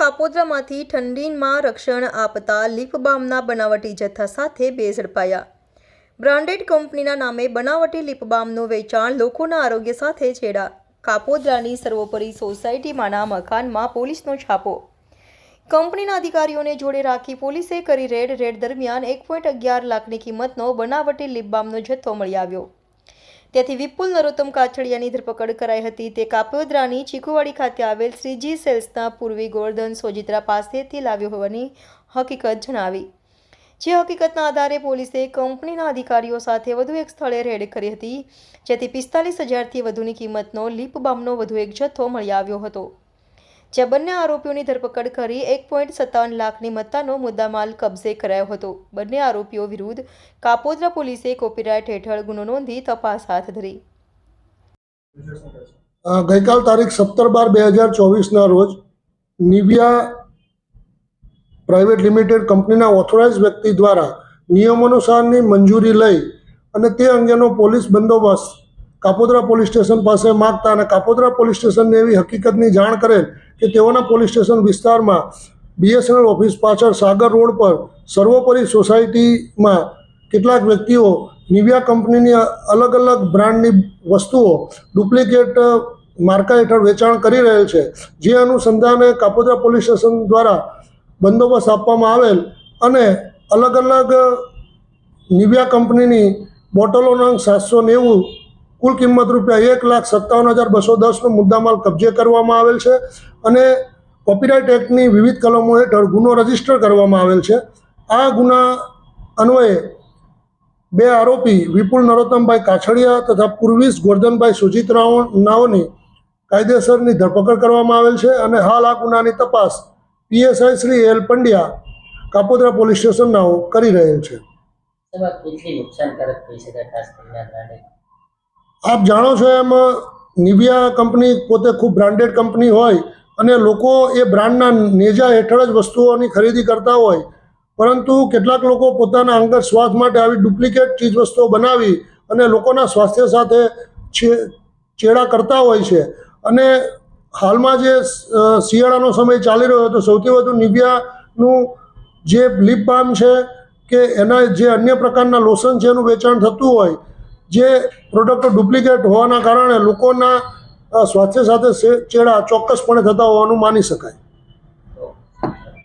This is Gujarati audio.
કાપોદ્રામાંથી ઠંડીમાં રક્ષણ આપતા લિપબામના બનાવટી જથ્થા સાથે બે ઝડપાયા બ્રાન્ડેડ કંપનીના નામે બનાવટી લિપબામનું વેચાણ લોકોના આરોગ્ય સાથે છેડા. કાપોદ્રાની સર્વોપરી સોસાયટીમાંના મકાનમાં પોલીસનો છાપો. કંપનીના અધિકારીઓને જોડે રાખી પોલીસે કરી રેડ રેડ દરમિયાન એક પોઈન્ટ અગિયાર લાખની કિંમતનો બનાવટી લિપબામનો જથ્થો મળી આવ્યો. ત્યાંથી વિપુલ નરોત્તમ કાછડિયાની ધરપકડ કરાઈ હતી. તે કાપોદ્રાની ચીકુવાડી ખાતે આવેલ શ્રીજી સેલ્સના પૂર્વી ગોર્ધન સોજિત્રા પાસેથી લાવ્યો હોવાની હકીકત જણાવી. જે હકીકતના આધારે પોલીસે કંપનીના અધિકારીઓ સાથે વધુ એક સ્થળે રેડ કરી હતી, જેથી પિસ્તાલીસ હજારથી વધુની કિંમતનો લીપ બામનો વધુ એક જથ્થો મળી આવ્યો હતો. જ્યાં બંને આરોપીઓની ધરપકડ કરી એક પોઈન્ટ સત્તાવન લાખની મત્તાનો મુદ્દામાલ કબજે કરાયો હતો. બંને આરોપીઓ વિરુદ્ધ કાપોદ્રા પોલીસે કોપીરાઇટ હેઠળ ગુનો નોંધી તપાસ હાથ ધરી. ગઈકાલ તારીખ સત્તર બાર બે હજાર ચોવીસના રોજ નિવિયા પ્રાઇવેટ લિમિટેડ કંપનીના ઓથોરાઇઝ વ્યક્તિ દ્વારા નિયમાનુસારની મંજૂરી લઈ અને તે અંગેનો પોલીસ બંદોબસ્ત કાપોદ્રા પોલીસ સ્ટેશન પાસે માગતા અને કાપોદ્રા પોલીસ સ્ટેશનને એવી હકીકતની જાણ કરેલ કે તેઓના પોલીસ સ્ટેશન વિસ્તારમાં બીએસએનએલ ઓફિસ પાછળ સાગર રોડ પર સર્વોપરી સોસાયટીમાં કેટલાક વ્યક્તિઓ નિવિયા કંપનીની અલગ અલગ બ્રાન્ડની વસ્તુઓ ડુપ્લિકેટ માર્કા હેઠળ વેચાણ કરી રહેલ છે. જે અનુસંધાને કાપોદ્રા પોલીસ સ્ટેશન દ્વારા બંદોબસ્ત આપવામાં આવેલ અને અલગ અલગ નિવિયા કંપનીની બોટલોના સાતસો નેવું કુલ કિંમત રૂપિયા એક લાખ સત્તાવન હજાર બસો દસનો મુદ્દામાલ કબજે કરવામાં આવેલ છે અને કોપીરાઇટ એક્ટની વિવિધ કલમો હેઠળ ગુનો રજિસ્ટર કરવામાં આવેલ છે. આ ગુના અન્વયે બે આરોપી વિપુલ નરોત્તમભાઈ કાછડિયા તથા પૂર્વીશ ગોરધનભાઈ સુજીત નાઓની કાયદેસરની ધરપકડ કરવામાં આવેલ છે અને હાલ આ ગુનાની તપાસ PSI Shri L Pandya Kapodra police station નાઓ કરી રહેલ છે. નુકસાનકારક થઈ શકે, ખાસ કરીને આપ જાણો છો એમ, નિવિયા કંપની પોતે ખૂબ બ્રાન્ડેડ કંપની હોય અને લોકો એ બ્રાન્ડના નેજા હેઠળ જ વસ્તુઓની ખરીદી કરતા હોય, પરંતુ કેટલાક લોકો પોતાના અંગત સ્વાર્થ માટે આવી ડુપ્લિકેટ ચીજ વસ્તુઓ બનાવી અને લોકોના સ્વાસ્થ્ય સાથે ચેડા કરતા હોય છે. અને હાલમાં જે શિયાળાનો સમય ચાલી રહ્યો તો સૌથી વધુ નિવિયાનું જે લિપ બામ છે કે એના જે અન્ય પ્રકારના લોશન છે એનું વેચાણ થતું હોય જે પ્રોડક્ટ ડુપ્લિકેટ હોવાના કારણે લોકોના સ્વાસ્થ્ય સાથે ચેડા ચોક્કસપણે થતા હોવાનું માની શકાય.